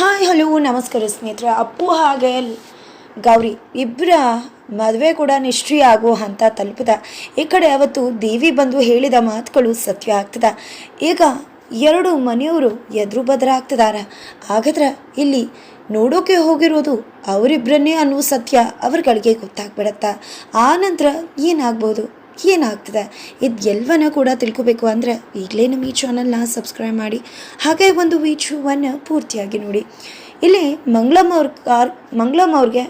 Hi, hello, ನಮಸ್ಕಾರ ಸ್ನೇಹಿತರೆ. ಅಪ್ಪು ಹಾಗೆ ಗೌರಿ ಇಬ್ಬರ ಮದುವೆ ಕೂಡ ನಿಷ್ಕ್ರಿಯ ಆಗೋ ಹಂತ ತಲುಪಿದ. ಈ ಕಡೆ ಅವತ್ತು ದೇವಿ ಬಂದು ಹೇಳಿದ ಮಾತುಗಳು ಸತ್ಯ ಆಗ್ತದ. ಈಗ ಎರಡು ಮನೆಯವರು ಎದುರು ಬದರಾಗ್ತಿದಾರ ಹಾಗಾದ್ರೆ ಇಲ್ಲಿ ನೋಡೋಕೆ ಹೋಗಿರೋದು ಅವರಿಬ್ಬರನ್ನೇ ಅನ್ನೋ ಸತ್ಯ ಅವ್ರಗಳಿಗೆ ಗೊತ್ತಾಗ್ಬಿಡತ್ತ? ಆ ನಂತರ ಏನಾಗ್ಬೋದು? ಏನಾಗ್ತದೆ? ಇದು ಎಲ್ಲವನ್ನ ಕೂಡ ತಿಳ್ಕೊಬೇಕು ಅಂದರೆ ಈಗಲೇ ನಮ್ಮ ಈ ಚಾನಲ್ನ ಸಬ್ಸ್ಕ್ರೈಬ್ ಮಾಡಿ. ಹಾಗೆ ಒಂದು ವೀಡಿಯೋವನ್ನು ಪೂರ್ತಿಯಾಗಿ ನೋಡಿ. ಇಲ್ಲಿ ಮಂಗಳಮ್ಮ ಅವ್ರ ಕಾರ್ ಮಂಗಳಮ್ಮ ಅವ್ರಿಗೆ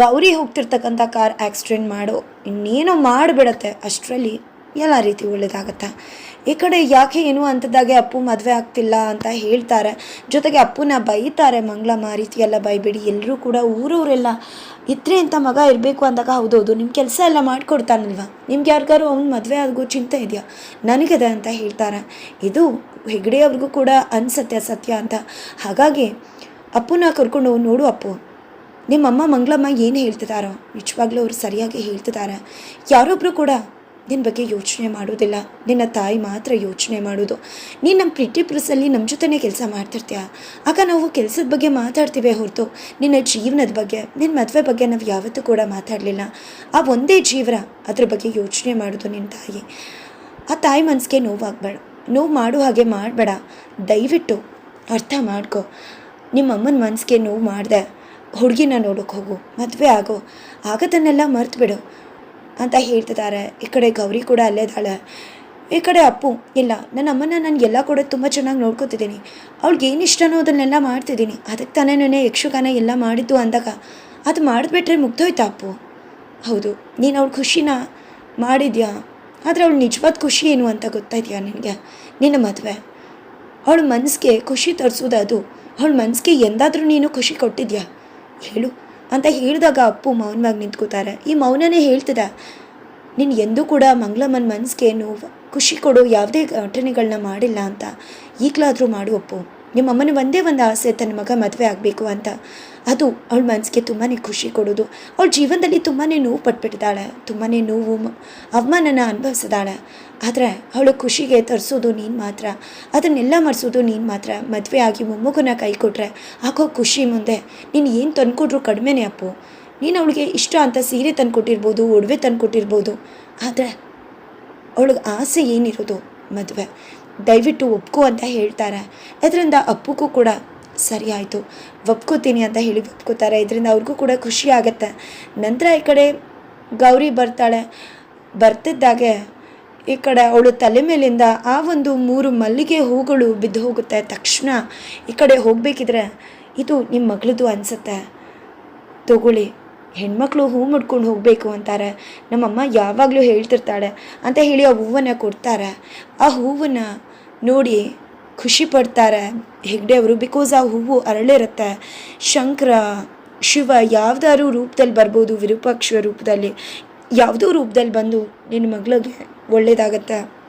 ಗೌರಿ ಹೋಗ್ತಿರ್ತಕ್ಕಂಥ ಕಾರ್ ಆಕ್ಸಿಡೆಂಟ್ ಮಾಡೋ ಇನ್ನೇನೋ ಮಾಡಿಬಿಡತ್ತೆ ಅಷ್ಟರಲ್ಲಿ. ಎಲ್ಲ ರೀತಿ ಒಳ್ಳೆಯದಾಗತ್ತೆ ಈ ಕಡೆ ಯಾಕೆ ಏನು ಅಂಥದ್ದಾಗೆ ಅಪ್ಪು ಮದುವೆ ಆಗ್ತಿಲ್ಲ ಅಂತ ಹೇಳ್ತಾರೆ. ಜೊತೆಗೆ ಅಪ್ಪುನ ಬೈತಾರೆ ಮಂಗಳಮ್ಮ, ಆ ರೀತಿ ಎಲ್ಲ ಬೈಬೇಡಿ. ಎಲ್ಲರೂ ಕೂಡ ಊರವರೆಲ್ಲ ಇದ್ರೆ ಅಂತ ಮಗ ಇರಬೇಕು ಅಂದಾಗ ಹೌದೌದು ನಿಮ್ಮ ಕೆಲಸ ಎಲ್ಲ ಮಾಡಿಕೊಡ್ತಾನಲ್ವ? ನಿಮ್ಗೆ ಯಾರಿಗಾರು ಅವ್ನು ಮದುವೆ ಆಗೋ ಚಿಂತೆ ಇದೆಯಾ? ನನಗಿದೆ ಅಂತ ಹೇಳ್ತಾರೆ. ಇದು ಹೆಗ್ಡೆ ಅವ್ರಿಗೂ ಕೂಡ ಅನ್ಸತ್ಯ ಸತ್ಯ ಅಂತ. ಹಾಗಾಗಿ ಅಪ್ಪುನ ಕರ್ಕೊಂಡು ನೋಡು ಅಪ್ಪು. ನಿಮ್ಮಮ್ಮ ಮಂಗಳಮ್ಮ ಏನು ಹೇಳ್ತಿದಾರೋ, ನಿಜವಾಗ್ಲೂ ಅವರು ಸರಿಯಾಗಿ ಹೇಳ್ತಿದ್ದಾರೆ ಯಾರೊಬ್ಬರು ಕೂಡ ನಿನ್ನ ಬಗ್ಗೆ ಯೋಚನೆ ಮಾಡೋದಿಲ್ಲ. ನಿನ್ನ ತಾಯಿ ಮಾತ್ರ ಯೋಚನೆ ಮಾಡೋದು. ನೀನು ನಮ್ಮ ಪ್ರೀತಿ ಪ್ರೆಸ್ಸಲ್ಲಿ ನಮ್ಮ ಜೊತೆನೇ ಕೆಲಸ ಮಾಡ್ತಿರ್ತೀಯ? ಆಗ ನಾವು ಕೆಲಸದ ಬಗ್ಗೆ ಮಾತಾಡ್ತೀವಿ ಹೊರತು. ನಿನ್ನ ಜೀವನದ ಬಗ್ಗೆ ನಿನ್ನ ಮದುವೆ ಬಗ್ಗೆ ನಾವು ಯಾವತ್ತೂ ಕೂಡ ಮಾತಾಡಲಿಲ್ಲ. ಆ ಒಂದೇ ಜೀವನ ಅದ್ರ ಬಗ್ಗೆ ಯೋಚನೆ ಮಾಡೋದು ನಿನ್ನ ತಾಯಿ. ಆ ತಾಯಿ ಮನಸ್ಸಿಗೆ ನೋವಾಗಬೇಡ. ನೋವು ಮಾಡೋ ಹಾಗೆ ಮಾಡಬೇಡ. ದಯವಿಟ್ಟು ಅರ್ಥ ಮಾಡ್ಕೊ. ನಿಮ್ಮ ಅಮ್ಮನ ಮನಸ್ಸಿಗೆ ನೋವು ಮಾಡಿದೆ. ಹುಡುಗಿನ ನೋಡೋಕೆ ಹೋಗು. ಮದುವೆ ಆಗೋ. ಆಗದನ್ನೆಲ್ಲ ಮರ್ತು ಬಿಡು ಅಂತ ಹೇಳ್ತಿದ್ದಾರೆ. ಈ ಕಡೆ ಗೌರಿ ಕೂಡ ಅಲ್ಲೇ ಇದ್ದಾಳೆ. ಈ ಕಡೆ ಅಪ್ಪು, ಇಲ್ಲ, ನನ್ನ ಅಮ್ಮನ ನಾನು ಎಲ್ಲ ಕೂಡ ತುಂಬ ಚೆನ್ನಾಗಿ ನೋಡ್ಕೊತಿದ್ದೀನಿ. ಅವ್ಳಿಗೆ ಏನು ಇಷ್ಟನೋ ಅದನ್ನೆಲ್ಲ ಮಾಡ್ತಿದ್ದೀನಿ. ಅದಕ್ಕೆ ತಾನೇ ನಾನೇ ಯಕ್ಷಗಾನ ಎಲ್ಲ ಮಾಡಿದ್ದು ಅಂದಾಗ ಅದು ಮಾಡಿದ್ಬಿಟ್ರೆ ಮುಗ್ದೋಯ್ತಾ ಅಪ್ಪು? ಹೌದು, ನೀನು ಅವ್ಳ ಖುಷಿನ ಮಾಡಿದ್ಯಾ? ಆದರೆ ಅವಳು ನಿಜವಾದ ಖುಷಿ ಏನು ಅಂತ ಗೊತ್ತಾಯ್ತೀಯಾ ನಿನಗೆ? ನಿನ್ನ ಮದುವೆ? ಅವಳ ಮನಸ್ಸಿಗೆ ಖುಷಿ ತರಿಸೋದು ಅದು ಅವಳ ಮನಸ್ಸಿಗೆ ಎಂದಾದರೂ ನೀನು ಖುಷಿ ಕೊಟ್ಟಿದ್ಯಾ? ಹೇಳು. ಅಂತ ಹೇಳಿದಾಗ ಅಪ್ಪು ಮೌನವಾಗಿ ನಿಂತ್ಕೋತಾರೆ. ಈ ಮೌನನೇ ಹೇಳ್ತದ, ನೀನು ಎಂದೂ ಕೂಡ ಮಂಗಳಮ್ಮನ ಮನಸ್ಸಿಗೆ ನೋವು, ಖುಷಿ ಕೊಡೋ ಯಾವುದೇ ಘಟನೆಗಳನ್ನ ಮಾಡಿಲ್ಲ ಅಂತ ಈಗಲಾದರೂ ಮಾಡು ಅಪ್ಪು. ನಿಮ್ಮ ಅಮ್ಮನ ಒಂದೇ ಒಂದು ಆಸೆ ತನ್ನ ಮಗ ಮದುವೆ ಆಗಬೇಕು ಅಂತ. ಅದು ಅವಳ ಮನಸ್ಸಿಗೆ ತುಂಬಾ ಖುಷಿ ಕೊಡೋದು. ಅವಳ ಜೀವನದಲ್ಲಿ ತುಂಬಾ ನೋವು ಪಟ್ಬಿಟ್ಟಿದ್ದಾಳೆ. ತುಂಬಾ ನೋವು ಅವಮಾನನ ಅನುಭವಿಸಿದಾಳೆ ಆದರೆ ಅವಳು ಖುಷಿಗೆ ತರಿಸೋದು ನೀನು ಮಾತ್ರ. ಅದನ್ನೆಲ್ಲ ಮರೆಸೋದು ನೀನು ಮಾತ್ರ. ಮದುವೆ ಆಗಿ ಮೊಮ್ಮಗನ ಕೈ ಕೊಟ್ಟರೆ ಹಾಕೋ ಖುಷಿ ಮುಂದೆ. ನೀನು ಏನು ತಂದುಕೊಟ್ರು ಕಡಿಮೆನೇ ಅಪ್ಪು. ನೀನು ಅವಳಿಗೆ ಇಷ್ಟ ಅಂತ ಸೀರೆ ತಂದುಕೊಟ್ಟಿರ್ಬೋದು, ಒಡವೆ ತಂದ್ಕೊಟ್ಟಿರ್ಬೋದು. ಆದರೆ ಅವಳಿಗೆ ಆಸೆ ಏನಿರೋದು ಮದುವೆ? ದಯವಿಟ್ಟು ಒಪ್ಕೋ ಅಂತ ಹೇಳ್ತಾರೆ. ಇದರಿಂದ ಅಪ್ಪಕ್ಕೂ ಕೂಡ ಸರಿ ಆಯಿತು ಒಪ್ಕೋತೀನಿ ಅಂತ ಹೇಳಿ ಒಪ್ಕೋತಾರೆ. ಇದರಿಂದ ಅವ್ರಿಗೂ ಕೂಡ ಖುಷಿ ಆಗುತ್ತೆ. ನಂತರ ಈ ಕಡೆ ಗೌರಿ ಬರ್ತಾಳೆ. ಬರ್ತಿದ್ದಾಗೆ ಈ ಕಡೆ ಅವಳು ತಲೆ ಮೇಲಿಂದ ಆ ಒಂದು ಮೂರು ಮಲ್ಲಿಗೆ ಹೂಗಳು ಬಿದ್ದು ಹೋಗುತ್ತೆ. ತಕ್ಷಣ ಈ ಕಡೆ ಹೋಗಬೇಕಿದ್ರೆ ಇದು ನಿಮ್ಮ ಮಗಳದು ಅನಿಸುತ್ತೆ. ತಗೊಳ್ಳಿ. ಹೆಣ್ಮಕ್ಳು ಹೂ ಮುಡ್ಕೊಂಡು ಹೋಗಬೇಕು ಅಂತಾರೆ. ನಮ್ಮಮ್ಮ ಯಾವಾಗಲೂ ಹೇಳ್ತಿರ್ತಾಳೆ. ಅಂತ ಹೇಳಿ ಆ ಹೂವನ್ನು ಕೊಡ್ತಾರೆ. ಆ ಹೂವನ್ನು ನೋಡಿ ಖುಷಿ ಪಡ್ತಾರೆ. ಹೆಗ್ಡೆ ಅವರು ಬಿಕಾಸ್ ಆ ಹೂವು ಅರಳಿರುತ್ತೆ. ಶಂಕರ, ಶಿವ ಯಾವ್ದಾದ್ರು ರೂಪದಲ್ಲಿ ಬರ್ಬೋದು, ವಿರೂಪಾಕ್ಷ ರೂಪದಲ್ಲಿ. ಯಾವುದೋ ರೂಪದಲ್ಲಿ ಬಂದು ನಿನ್ನ ಮಗಳಿಗೆ ಒಳ್ಳೇದಾಗತ್ತೆ?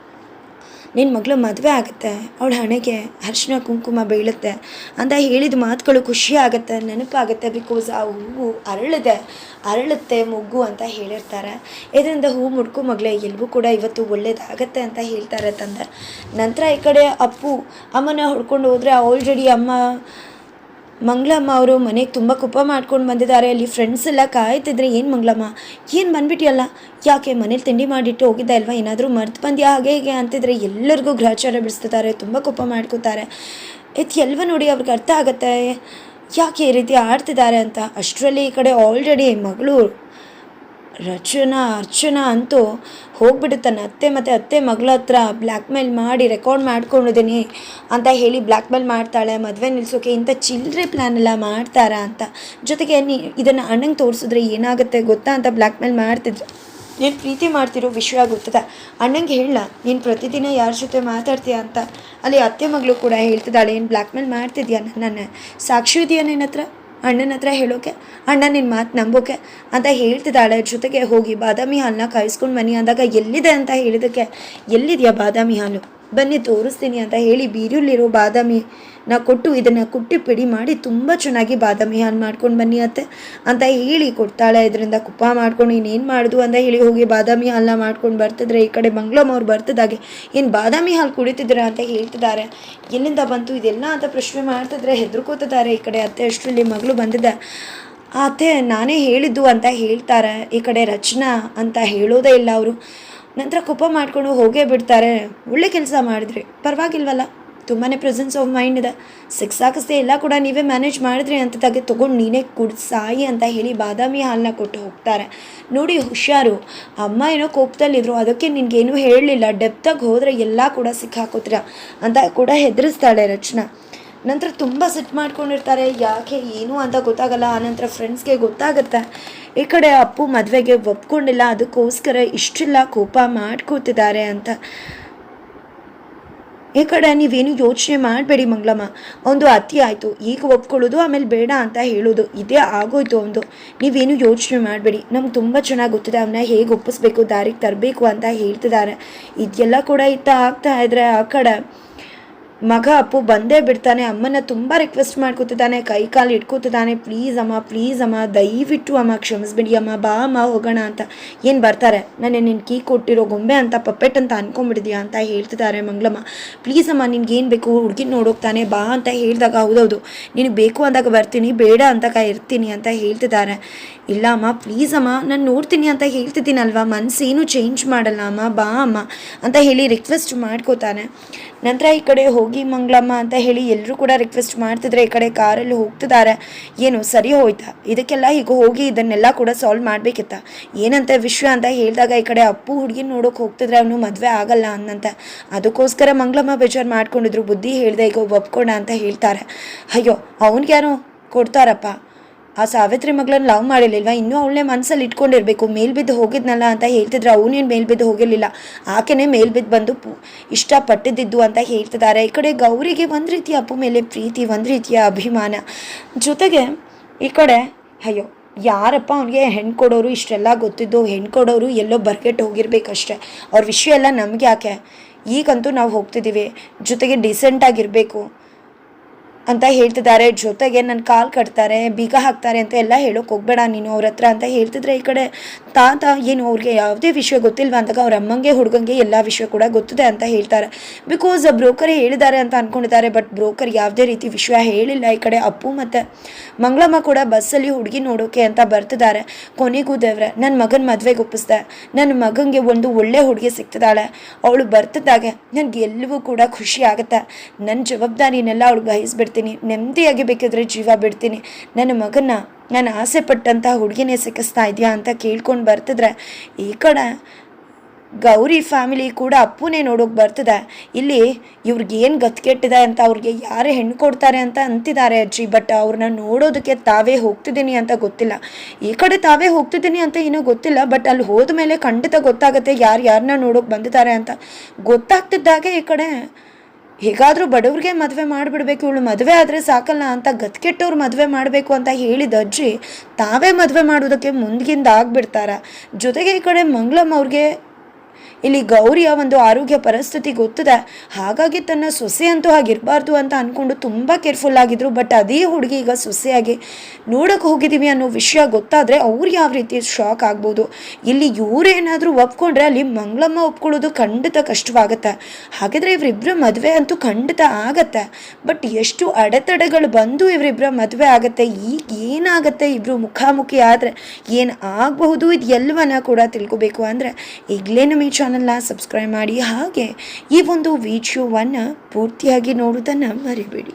ನಿನ್ನ ಮಗಳು ಮದುವೆ ಆಗುತ್ತೆ, ಅವಳ ಹಣೆಗೆ ಅರ್ಶಿನ ಕುಂಕುಮ ಬೀಳುತ್ತೆ ಅಂತ ಹೇಳಿದ ಮಾತುಗಳು ಖುಷಿ ಆಗುತ್ತೆ, ನೆನಪಾಗುತ್ತೆ ಬಿಕಾಸ್ ಆ ಹೂವು ಅರಳಿದೆ, ಅರಳುತ್ತೆ ಮೊಗ್ಗು ಅಂತ ಹೇಳಿರ್ತಾರೆ. ಇದರಿಂದ ಹೂ ಮುಡ್ಕು ಮಗಳೇ ಎಲ್ಲವೂ ಕೂಡ ಇವತ್ತು ಒಳ್ಳೇದಾಗತ್ತೆ ಅಂತ ಹೇಳ್ತಾರೆ ತಂದೆ. ನಂತರ ಈ ಕಡೆ ಅಪ್ಪು, ಅಮ್ಮನ ಹೊಡ್ಕೊಂಡು ಹೋದರೆ ಆಲ್ರೆಡಿ ಅಮ್ಮ ಮಂಗಳಮ್ಮ ಅವರು ಮನೆಗೆ ತುಂಬ ಕುಪ್ಪ ಮಾಡ್ಕೊಂಡು ಬಂದಿದ್ದಾರೆ. ಅಲ್ಲಿ ಫ್ರೆಂಡ್ಸ್ ಎಲ್ಲ ಕಾಯ್ತಿದ್ರೆ, ಏನು ಮಂಗಳಮ್ಮ ಏನು ಬಂದ್ಬಿಟ್ಟಿಯಲ್ಲ ಯಾಕೆ ಮನೇಲಿ ತಿಂಡಿ ಮಾಡಿಟ್ಟು ಹೋಗಿದ್ದೆ ಅಲ್ವಾ ಏನಾದರೂ ಮರ್ತು ಬಂದ್ಯಾ? ಹಾಗೆ ಹೀಗೆ ಅಂತಿದ್ರೆ ಎಲ್ಲರಿಗೂ ಗ್ರಾಚಾರ ಬಿಡಿಸ್ತಿದ್ದಾರೆ. ತುಂಬ ಕುಪ್ಪ ಮಾಡ್ಕೋತಾರೆ. ಇದು ಎಲ್ವ ನೋಡಿ ಅವ್ರಿಗೆ ಅರ್ಥ ಆಗುತ್ತೆ. ಯಾಕೆ ಈ ರೀತಿ ಆಡ್ತಿದ್ದಾರೆ ಅಂತ? ಅಷ್ಟರಲ್ಲಿ ಈ ಕಡೆ ಆಲ್ರೆಡಿ ಮಗಳು ರಚನಾ, ಅರ್ಚನಾ ಅಂತೂ ಹೋಗ್ಬಿಟ್ಟು ತನ್ನ ಅತ್ತೆ ಮತ್ತು ಅತ್ತೆ ಮಗಳ ಹತ್ರ ಬ್ಲ್ಯಾಕ್ ಮೇಲ್ ಮಾಡಿ ರೆಕಾರ್ಡ್ ಮಾಡ್ಕೊಂಡಿದ್ದೀನಿ ಅಂತ ಹೇಳಿ ಬ್ಲ್ಯಾಕ್ ಮೇಲ್ ಮಾಡ್ತಾಳೆ, ಮದುವೆ ನಿಲ್ಸೋಕೆ ಇಂಥ ಚಿಲ್ಲರೆ ಪ್ಲ್ಯಾನ್ ಎಲ್ಲ ಮಾಡ್ತಾರಾ ಅಂತ. ಜೊತೆಗೆ ನೀ ಇದನ್ನು ಅಣ್ಣಂಗೆ ತೋರಿಸಿದ್ರೆ ಏನಾಗುತ್ತೆ ಗೊತ್ತಾ ಅಂತ ಬ್ಲ್ಯಾಕ್ ಮೇಲ್ ಮಾಡ್ತಿದ್ರು ನೀನು ಪ್ರೀತಿ ಮಾಡ್ತಿರೋ ವಿಷಯ ಗೊತ್ತದ? ಅಣ್ಣಂಗೆ ಹೇಳ, ನೀನು ಪ್ರತಿದಿನ ಯಾರ ಜೊತೆ ಮಾತಾಡ್ತೀಯ ಅಂತ. ಅಲ್ಲಿ ಅತ್ತೆ ಮಗಳು ಕೂಡ ಹೇಳ್ತಿದ್ದಾಳೆ, ಏನು ಬ್ಲ್ಯಾಕ್ ಮೇಲ್ ಮಾಡ್ತಿದ್ಯಾ ನನ್ನ ಸಾಕ್ಷಿ ಇದೆಯಾ ನಿನ್ನ ಹತ್ರ? ಅಣ್ಣನ ಹತ್ರ ಹೇಳೋಕೆ, ಅಣ್ಣ ನಿನ್ನ ಮಾತು ನಂಬೋಕೆ ಅಂತ ಹೇಳ್ತಿದ್ದಾಳೆ. ಜೊತೆಗೆ ಹೋಗಿ ಬಾದಾಮಿ ಹಾಲನ್ನ ಕಾಯಿಸ್ಕೊಂಡು ಮನಿ ಅಂದಾಗ ಎಲ್ಲಿದೆ ಅಂತ ಹೇಳಿದಕ್ಕೆ ಎಲ್ಲಿದೆಯಾ ಬಾದಾಮಿ ಹಾಲು? ಬನ್ನಿ ತೋರಿಸ್ತೀನಿ ಅಂತ ಹೇಳಿ ಬೀರುಲ್ಲಿರೋ ಬಾದಾಮಿನ ಕೊಟ್ಟು ಇದನ್ನು ಕುಟ್ಟಿ ಪಿಡಿ ಮಾಡಿ ತುಂಬ ಚೆನ್ನಾಗಿ ಬಾದಾಮಿ ಹಾಲು ಮಾಡ್ಕೊಂಡು ಬನ್ನಿ ಅತ್ತೆ ಅಂತ ಹೇಳಿ ಕೊಡ್ತಾಳೆ. ಇದರಿಂದ ಕುಪ್ಪ ಮಾಡ್ಕೊಂಡು ಇನ್ನೇನು ಮಾಡೋದು ಅಂತ ಹೇಳಿ ಹೋಗಿ ಬಾದಾಮಿ ಹಾಲನ್ನ ಮಾಡ್ಕೊಂಡು ಬರ್ತಿದ್ರೆ ಈ ಕಡೆ ಮಂಗ್ಳಮ್ಮವ್ರು ಬರ್ತಿದ್ದಾಗೆ ಏನು ಬಾದಾಮಿ ಹಾಲು ಕುಡಿತಿದ್ರೆ ಅಂತ ಹೇಳ್ತಿದ್ದಾರೆ. ಎಲ್ಲಿಂದ ಬಂತು ಇದೆಲ್ಲ ಅಂತ ಪ್ರಶ್ನೆ ಮಾಡ್ತಿದ್ರೆ ಹೆದರ್ಕೋತಿದ್ದಾರೆ ಈ ಕಡೆ ಅತ್ತೆ. ಅಷ್ಟರಲ್ಲಿ ಮಗಳು ಬಂದಿದ್ದೆ ಅತ್ತೆ, ನಾನೇ ಹೇಳಿದ್ದು ಅಂತ ಹೇಳ್ತಾರೆ ಈ ಕಡೆ ರಚನಾ ಅಂತ ಹೇಳೋದೇ ಇಲ್ಲ ಅವರು. ನಂತರ ಕೋಪ ಮಾಡಿಕೊಂಡು ಹೋಗೇ ಬಿಡ್ತಾರೆ. ಒಳ್ಳೆ ಕೆಲಸ ಮಾಡಿದ್ರಿ. ಪರವಾಗಿಲ್ವಲ್ಲ? ತುಂಬಾ ಪ್ರೆಸೆನ್ಸ್ ಆಫ್ ಮೈಂಡ್ ಇದೆ. ಸಿಕ್ಸ್ ಹಾಕಿಸ್ದೆ ಎಲ್ಲ ಕೂಡ ನೀವೇ ಮ್ಯಾನೇಜ್ ಮಾಡಿದ್ರಿ ಅಂತ ತಗೆ ತೊಗೊಂಡು ನೀನೇ ಕುಡ್ಸಾಯಿ ಅಂತ ಹೇಳಿ ಬಾದಾಮಿ ಹಾಲನ್ನ ಕೊಟ್ಟು ಹೋಗ್ತಾರೆ. ನೋಡಿ ಹುಷಾರು. ಅಮ್ಮ ಏನೋ ಕೋಪದಲ್ಲಿದ್ರು. ಅದಕ್ಕೆ ನಿನಗೇನು ಹೇಳಲಿಲ್ಲ. ಡೆಪ್ತಾಗಿ ಹೋದರೆ ಎಲ್ಲ ಕೂಡ ಸಿಕ್ಕಾಕೋತ್ರ ಅಂತ ಕೂಡ ಹೆದರಿಸ್ತಾಳೆ ರಚನಾ. ನಂತರ ತುಂಬ ಸಿಟ್ಟು ಮಾಡ್ಕೊಂಡಿರ್ತಾರೆ. ಯಾಕೆ, ಏನು ಅಂತ ಗೊತ್ತಾಗಲ್ಲ. ಆನಂತರ ಫ್ರೆಂಡ್ಸ್ಗೆ ಗೊತ್ತಾಗುತ್ತೆ. ಈ ಕಡೆ ಅಪ್ಪು ಮದುವೆಗೆ ಒಪ್ಕೊಂಡಿಲ್ಲ, ಅದಕ್ಕೋಸ್ಕರ ಇಷ್ಟೆಲ್ಲ ಕೋಪ ಮಾಡ್ಕೋತಿದ್ದಾರೆ ಅಂತ. ಈ ಕಡೆ ನೀವೇನು ಯೋಚನೆ ಮಾಡಬೇಡಿ ಮಂಗ್ಳಮ್ಮ. ಒಂದು ಅತಿ ಆಯಿತು, ಈಗ ಒಪ್ಕೊಳ್ಳೋದು, ಆಮೇಲೆ ಬೇಡ ಅಂತ ಹೇಳೋದು, ಇದೇ ಆಗೋಯ್ತು ಒಂದು. ನೀವೇನು ಯೋಚನೆ ಮಾಡಬೇಡಿ. ನಮ್ಗೆ ತುಂಬ ಚೆನ್ನಾಗಿ ಗೊತ್ತಿದೆ ಅವನ್ನ ಹೇಗೆ ಒಪ್ಪಿಸ್ಬೇಕು, ದಾರಿಗೆ ತರಬೇಕು ಅಂತ ಹೇಳ್ತಿದ್ದಾರೆ. ಇದೆಲ್ಲ ಕೂಡ ಇತ್ತ ಆಗ್ತಾ ಇದ್ರೆ ಆ ಕಡೆ ಮಗ ಅಪ್ಪು ಬಂದೇ ಬಿಡ್ತಾನೆ ಅಮ್ಮನ ತುಂಬ ರಿಕ್ವೆಸ್ಟ್ ಮಾಡ್ಕೊತಿದ್ದಾನೆ, ಕೈ ಕಾಲು ಇಟ್ಕೋತಿದ್ದಾನೆ ಪ್ಲೀಸ್ ಅಮ್ಮ ಪ್ಲೀಸ್ ಅಮ್ಮ, ದಯವಿಟ್ಟು ಅಮ್ಮ, ಕ್ಷಮಿಸ್ಬಿಡಿ ಅಮ್ಮ, ಬಾ ಅಮ್ಮ, ಹೋಗೋಣ ಅಂತ. ಏನು ಬರ್ತಾರೆ, ನಾನು ನಿನ್ನ ಕೀ ಕೊಟ್ಟಿರೋ ಗೊಂಬೆ ಅಂತ ಪಪ್ಪೆಟ್ ಅಂತ ಅನ್ಕೊಂಬಿಡಿದ್ಯಾ ಅಂತ ಹೇಳ್ತಿದ್ದಾರೆ ಮಂಗಳಮ್ಮ. ಪ್ಲೀಸ್ ಅಮ್ಮ ನಿನ್ಗೇನು ಬೇಕು, ಹುಡುಗಿನ ನೋಡೋಗ್ತಾನೆ, ಬಾ ಅಂತ ಹೇಳಿದಾಗ, ಹೌದೌದು. ನಿನಗೆ ಬೇಕು ಅಂದಾಗ ಬರ್ತೀನಿ, ಬೇಡ ಅಂತ ಇರ್ತೀನಿ ಅಂತ ಹೇಳ್ತಿದ್ದಾರೆ. ಇಲ್ಲ ಅಮ್ಮ ಪ್ಲೀಸ್ ಅಮ್ಮ, ನಾನು ನೋಡ್ತೀನಿ ಅಂತ ಹೇಳ್ತಿದ್ದೀನಲ್ವಾ? ಮನಸ್ಸೇನು ಚೇಂಜ್ ಮಾಡಲ್ಲ ಅಮ್ಮ, ಬಾ ಅಮ್ಮ ಅಂತ ಹೇಳಿ ರಿಕ್ವೆಸ್ಟ್ ಮಾಡ್ಕೋತಾನೆ. ನಂತರ ಈ ಕಡೆ ಹೋಗಿ, ಮಂಗಳಮ್ಮ ಅಂತ ಹೇಳಿ ಎಲ್ಲರೂ ಕೂಡ ರಿಕ್ವೆಸ್ಟ್ ಮಾಡ್ತಿದ್ರೆ ಈ ಕಡೆ ಕಾರಲ್ಲಿ ಹೋಗ್ತಿದ್ದಾರೆ. ಏನು, ಸರಿ ಹೋಯ್ತಾ? ಇದಕ್ಕೆಲ್ಲ ಈಗ ಹೋಗಿ ಇದನ್ನೆಲ್ಲ ಕೂಡ ಸಾಲ್ವ್ ಮಾಡಬೇಕಿತ್ತ? ಏನಂತ ವಿಷಯ ಅಂತ ಹೇಳಿದಾಗ ಈ ಕಡೆ ಅಪ್ಪು ಹುಡುಗಿನ ನೋಡೋಕೆ ಹೋಗ್ತಿದ್ರೆ ಅವನು ಮದುವೆ ಆಗಲ್ಲ ಅನ್ನಂತ. ಅದಕ್ಕೋಸ್ಕರ ಮಂಗಳಮ್ಮ ಬೇಜಾರು ಮಾಡ್ಕೊಂಡಿದ್ರು. ಬುದ್ಧಿ ಹೇಳ್ದೆ ಈಗ ಒಪ್ಕೊಂಡ ಅಂತ ಹೇಳ್ತಾರೆ. ಅಯ್ಯೋ, ಅವನಿಗ್ಯಾರು ಕೊಡ್ತಾರಪ್ಪ? ಆ ಸಾವಿತ್ರಿ ಮಗಳನ್ನ ಲವ್ ಮಾಡಿರ್ಲಿಲ್ವಾ? ಇನ್ನೂ ಅವಳನ್ನೇ ಮನಸ್ಸಲ್ಲಿ ಇಟ್ಕೊಂಡಿರ್ಬೇಕು. ಮೇಲ್ಬಿದ್ದು ಹೋಗಿದ್ನಲ್ಲ ಅಂತ ಹೇಳ್ತಿದ್ರು. ಅವನೇನು ಮೇಲ್ಬಿದ್ದು ಹೋಗಿರಲಿಲ್ಲ. ಆಕೆನೇ ಮೇಲ್ಬಿದ್ದು ಬಂದು ಇಷ್ಟಪಟ್ಟಿದ್ದು ಅಂತ ಹೇಳ್ತಿದ್ದಾರೆ. ಈ ಕಡೆ ಗೌರಿಗೆ ಒಂದು ರೀತಿಯ ಅಪ್ಪು ಮೇಲೆ ಪ್ರೀತಿ, ಒಂದು ರೀತಿಯ ಅಭಿಮಾನ. ಜೊತೆಗೆ ಈ ಕಡೆ, ಅಯ್ಯೋ, ಯಾರಪ್ಪ ಅವನಿಗೆ ಹೆಣ್ಣು ಕೊಡೋರು, ಇಷ್ಟೆಲ್ಲ ಗೊತ್ತಿದ್ದು ಹೆಣ್ಣು ಕೊಡೋರು ಎಲ್ಲೋ ಬರ್ಗೆಟ್ ಹೋಗಿರ್ಬೇಕಷ್ಟೆ. ಅವ್ರ ವಿಷಯ ಎಲ್ಲ ನಮಗೆ ಯಾಕೆ? ಈಗಂತೂ ನಾವು ಹೋಗ್ತಿದ್ದೀವಿ ಜೊತೆಗೆ ಡಿಸೆಂಟಾಗಿರಬೇಕು ಅಂತ ಹೇಳ್ತಿದ್ದಾರೆ. ಜೊತೆಗೆ ನನ್ನ ಕಾಲು ಕಟ್ತಾರೆ, ಬೀಗ ಹಾಕ್ತಾರೆ ಅಂತ ಎಲ್ಲ ಹೇಳೋಕೆ ಹೋಗ್ಬೇಡ ನೀನು ಅವ್ರ ಹತ್ರ ಅಂತ ಹೇಳ್ತಿದ್ರೆ ಈ ಕಡೆ ತಾತ ಏನು ಅವ್ರಿಗೆ ಯಾವುದೇ ವಿಷಯ ಗೊತ್ತಿಲ್ವಾ ಅಂದಾಗ ಅವ್ರ ಅಮ್ಮಂಗೆ, ಹುಡುಗಂಗೆ ಎಲ್ಲ ವಿಷಯ ಕೂಡ ಗೊತ್ತಿದೆ ಅಂತ ಹೇಳ್ತಾರೆ. ಬಿಕಾಸ್ ಬ್ರೋಕರೇ ಹೇಳಿದ್ದಾರೆ ಅಂತ ಅಂದ್ಕೊಂಡಿದ್ದಾರೆ ಬಟ್ ಬ್ರೋಕರ್ ಯಾವುದೇ ರೀತಿ ವಿಷಯ ಹೇಳಿಲ್ಲ. ಈ ಕಡೆ ಅಪ್ಪು ಮತ್ತು ಮಂಗಳಮ್ಮ ಕೂಡ ಬಸ್ಸಲ್ಲಿ ಹುಡುಗಿ ನೋಡೋಕೆ ಅಂತ ಬರ್ತಿದ್ದಾರೆ. ಕೊನೆಗೂ ದೇವ್ರೆ ನನ್ನ ಮಗನ ಮದುವೆಗೆ ಒಪ್ಪಿಸ್ದೆ. ನನ್ನ ಮಗನಿಗೆ ಒಂದು ಒಳ್ಳೆ ಹುಡುಗಿ ಸಿಗ್ತಿದ್ದಾಳೆ ಅವಳು ಬರ್ತಿದ್ದಾಗ, ನನಗೆ ಎಲ್ಲವೂ ಕೂಡ ಖುಷಿ ಆಗುತ್ತೆ. ನನ್ನ ಜವಾಬ್ದಾರಿನೆಲ್ಲ ಅವಳು ಬಯಸ್ಬಿಡ್ತೀನಿ. ನೆಮ್ಮದಿಯಾಗಿ ಬೇಕಿದ್ರೆ ಜೀವ ಬಿಡ್ತೀನಿ. ನನ್ನ ಮಗನ ನಾನು ಆಸೆ ಪಟ್ಟಂಥ ಹುಡುಗಿನೇ ಸಿಕ್ಕಿಸ್ತಾ ಇದೆಯಾ ಅಂತ ಕೇಳ್ಕೊಂಡು ಬರ್ತಿದ್ರೆ, ಈ ಕಡೆ ಗೌರಿ ಫ್ಯಾಮಿಲಿ ಕೂಡ ಅಪ್ಪುನೇ ನೋಡೋಕೆ ಬರ್ತದೆ. ಇಲ್ಲಿ ಇವ್ರಿಗೆ ಏನು ಗತ್ಕೆಟ್ಟಿದೆ ಅಂತ ಅವ್ರಿಗೆ ಯಾರೇ ಹೆಣ್ಣು ಕೊಡ್ತಾರೆ ಅಂತ ಅಂತಿದ್ದಾರೆ ಅಜ್ಜಿ ಬಟ್ ಅವ್ರನ್ನ ನೋಡೋದಕ್ಕೆ ತಾವೇ ಹೋಗ್ತಿದ್ದೀನಿ ಅಂತ ಗೊತ್ತಿಲ್ಲ. ಈ ಕಡೆ ತಾವೇ ಹೋಗ್ತಿದ್ದೀನಿ ಅಂತ ಏನೂ ಗೊತ್ತಿಲ್ಲ ಬಟ್ ಅಲ್ಲಿ ಹೋದ ಮೇಲೆ ಖಂಡಿತ ಗೊತ್ತಾಗುತ್ತೆ ಯಾರು ಯಾರನ್ನ ನೋಡೋಕೆ ಬಂದಿದ್ದಾರೆ ಅಂತ. ಗೊತ್ತಾಗ್ತಿದ್ದಾಗೆ ಈ ಕಡೆ ಹೇಗಾದರೂ ಬಡವ್ರಿಗೆ ಮದುವೆ ಮಾಡಿಬಿಡ್ಬೇಕು, ಇವಳು ಮದುವೆ ಆದರೆ ಸಾಕಲ್ಲ ಅಂತ ಗತ್ಕೆಟ್ಟವ್ರು ಮದುವೆ ಮಾಡಬೇಕು ಅಂತ ಹೇಳಿದ ಅಜ್ಜಿ, ತಾವೇ ಮದುವೆ ಮಾಡೋದಕ್ಕೆ ಮುಂದಿಗಿಂದ ಆಗ್ಬಿಡ್ತಾರ? ಜೊತೆಗೆ ಈ ಕಡೆ ಮಂಗಳಮ್ಮ ಅವ್ರಿಗೆ ಇಲ್ಲಿ ಗೌರಿಯ ಒಂದು ಆರೋಗ್ಯ ಪರಿಸ್ಥಿತಿ ಗೊತ್ತಿದೆ. ಹಾಗಾಗಿ ತನ್ನ ಸೊಸೆ ಅಂತೂ ಹಾಗಿರಬಾರ್ದು ಅಂತ ಅಂದ್ಕೊಂಡು ತುಂಬ ಕೇರ್ಫುಲ್ ಆಗಿದ್ರು. ಬಟ್ ಅದೇ ಹುಡುಗಿ ಈಗ ಸೊಸೆಯಾಗಿ ನೋಡೋಕೆ ಹೋಗಿದ್ದೀವಿ ಅನ್ನೋ ವಿಷಯ ಗೊತ್ತಾದರೆ ಅವ್ರು ಯಾವ ರೀತಿ ಶಾಕ್ ಆಗ್ಬೋದು. ಇಲ್ಲಿ ಇವರೇನಾದರೂ ಒಪ್ಕೊಂಡ್ರೆ ಅಲ್ಲಿ ಮಂಗಳಮ್ಮ ಒಪ್ಕೊಳ್ಳೋದು ಖಂಡಿತ ಕಷ್ಟವಾಗುತ್ತೆ. ಹಾಗಿದ್ರೆ ಇವರಿಬ್ಬರ ಮದುವೆ ಅಂತೂ ಖಂಡಿತ ಆಗತ್ತೆ. ಬಟ್ ಎಷ್ಟು ಅಡೆತಡೆಗಳು ಬಂದು ಇವರಿಬ್ಬರ ಮದುವೆ ಆಗುತ್ತೆ, ಈಗ ಏನಾಗುತ್ತೆ ಇಬ್ಬರು ಮುಖಾಮುಖಿ ಆದರೆ ಏನು ಆಗಬಹುದು ಇದು ಎಲ್ಲವನ್ನ ಕೂಡ ತಿಳ್ಕೊಬೇಕು. ಅಂದರೆ ಈಗಲೇ ನಮ್ಮ ಈ ಚಾನಲ್ನ ಸಬ್ಸ್ಕ್ರೈಬ್ ಮಾಡಿ ಹಾಗೆ ಈ ಒಂದು ವಿಡಿಯೋವನ್ನು ಪೂರ್ತಿಯಾಗಿ ನೋಡುವುದನ್ನು ಮರಿಬೇಡಿ.